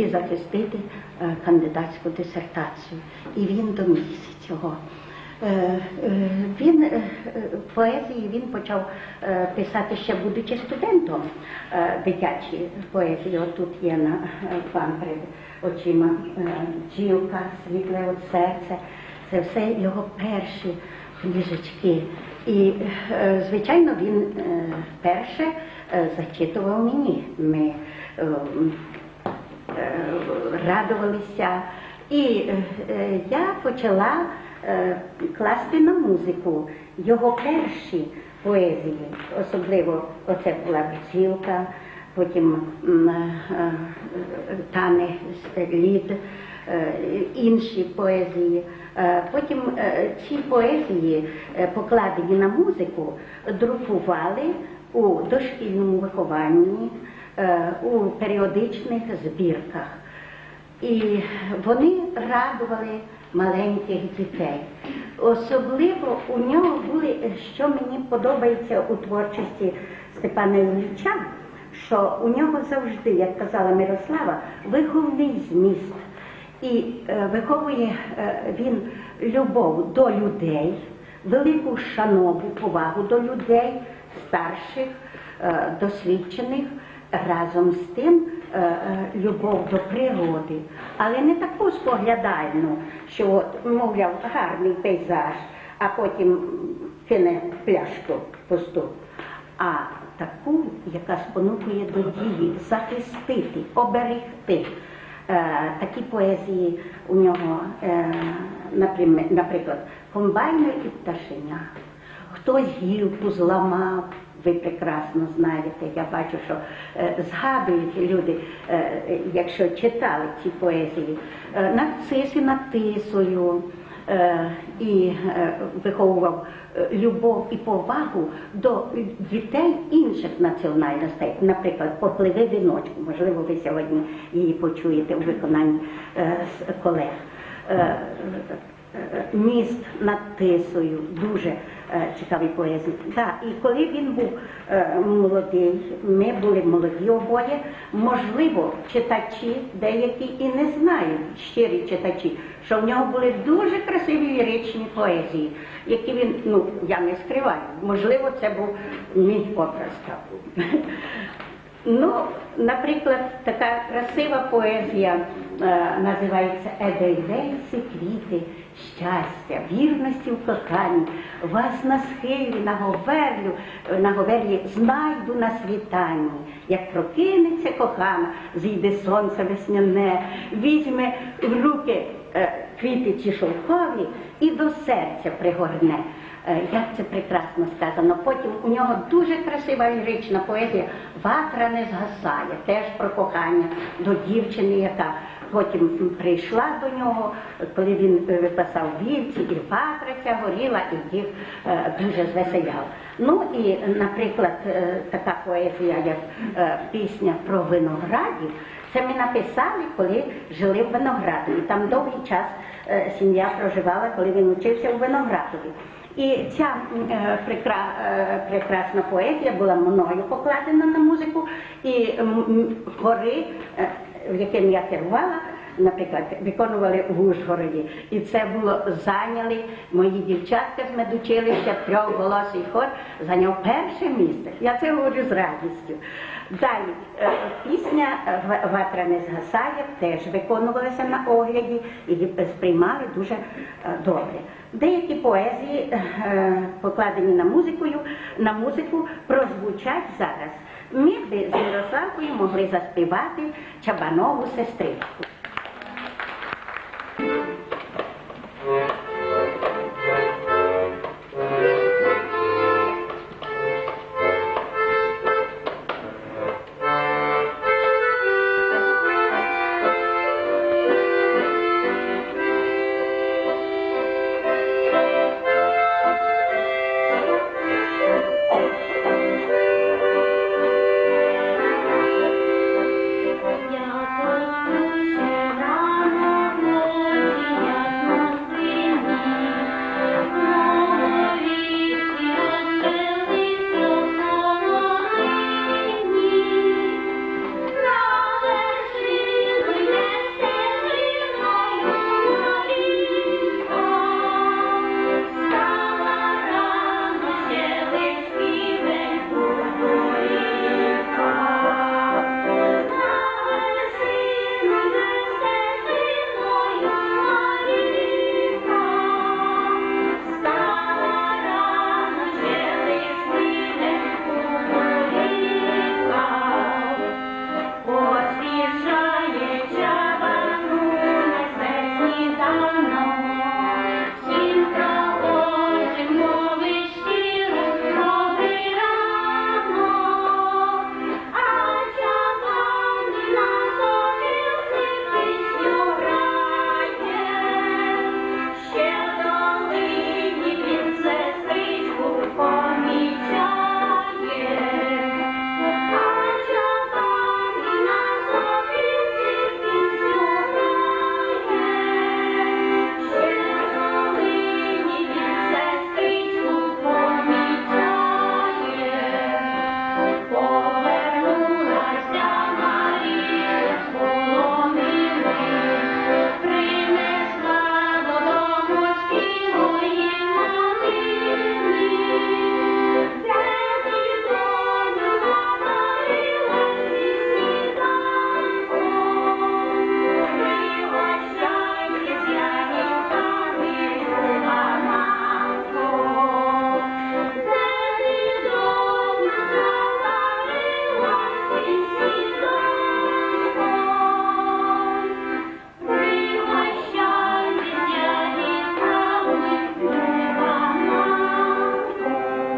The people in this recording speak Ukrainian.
і захистити е, кандидатську дисертацію. І він домігся цього. Е, е, Він поезії він почав писати ще будучи студентом дитячі поезії. Отут є на вам перед очима бджілка, світле от серце. Це все його перші книжечки. І, звичайно, він перше зачитував мені. Ми радувалися. І е, е, я почала е, класти на музику його перші поезії, особливо оце була бджілка, потім е, е, тане лід, е, інші поезії. Е, Потім е, ці поезії, е, покладені на музику, друкували у дошкільному вихованні, е, у періодичних збірках. І вони радували маленьких дітей. Особливо у нього були, що мені подобається у творчості Степана Ілліча, що у нього завжди, як казала Мирослава, виховний зміст. І е, виховує е, він любов до людей, велику шанову, повагу до людей, старших, е, досвідчених, разом з тим е, е, любов до природи, але не таку споглядальну, що от, мовляв, гарний пейзаж, а потім кине пляшку пусту. А таку, яка спонукує до дії, захистити, оберегти. Е, Такі поезії у нього, наприклад, комбайни і пташеня. Хтось гілку зламав, ви прекрасно знаєте. Я бачу, що е, згадують люди, е, якщо читали ці поезії, е, нарцис і над тисою. е, І виховував любов і повагу до дітей інших національностей, наприклад, попливи віночку. Можливо, ви сьогодні її почуєте у виконанні колег. Е, Міст над Тисою, дуже е, цікаві поезії. Да, і коли він був е, молодий, ми були молоді обоє, можливо, читачі деякі і не знають, щирі читачі, що в нього були дуже красиві ліричні поезії, які він, ну я не скриваю, можливо, це був мій образ. Ну, наприклад, така красива поезія е, називається Едельвейси квіти щастя, вірності в коханні, вас на схилі, на говерлю, е, на говерлі знайду на світанні, як прокинеться кохана, зійде сонце весняне, візьме в руки е, квіти ці шовкові і до серця пригорне. Е, Як це прекрасно сказано. Потім у нього дуже красива лірична поезія Ватра не згасає, теж про кохання до дівчини, яка потім прийшла до нього, коли він е, випасав вівці, і ватра ця горіла, і їх е, дуже звеселяв. Ну і, наприклад, така поезія, як пісня про виноградів, це ми написали, коли жили в Виноградові. Там довгий час сім'я проживала, коли він учився у Виноградові. І ця е, прекра, е, прекрасна поезія була мною покладена на музику, і хори, е, в яким я керувала, наприклад, виконували в Ужгороді. І це було зайняли мої дівчатка з медучилища, трьохголосий хор, зайняв перше місце. Я це говорю з радістю. Далі е, пісня Ватра не згасає теж виконувалася на огляді і сприймали дуже е, добре. Деякі поезії, е, покладені на музикою, на музику, прозвучать зараз. Ми б з Мирославкою могли заспівати Чабанову сестричку. Thank you.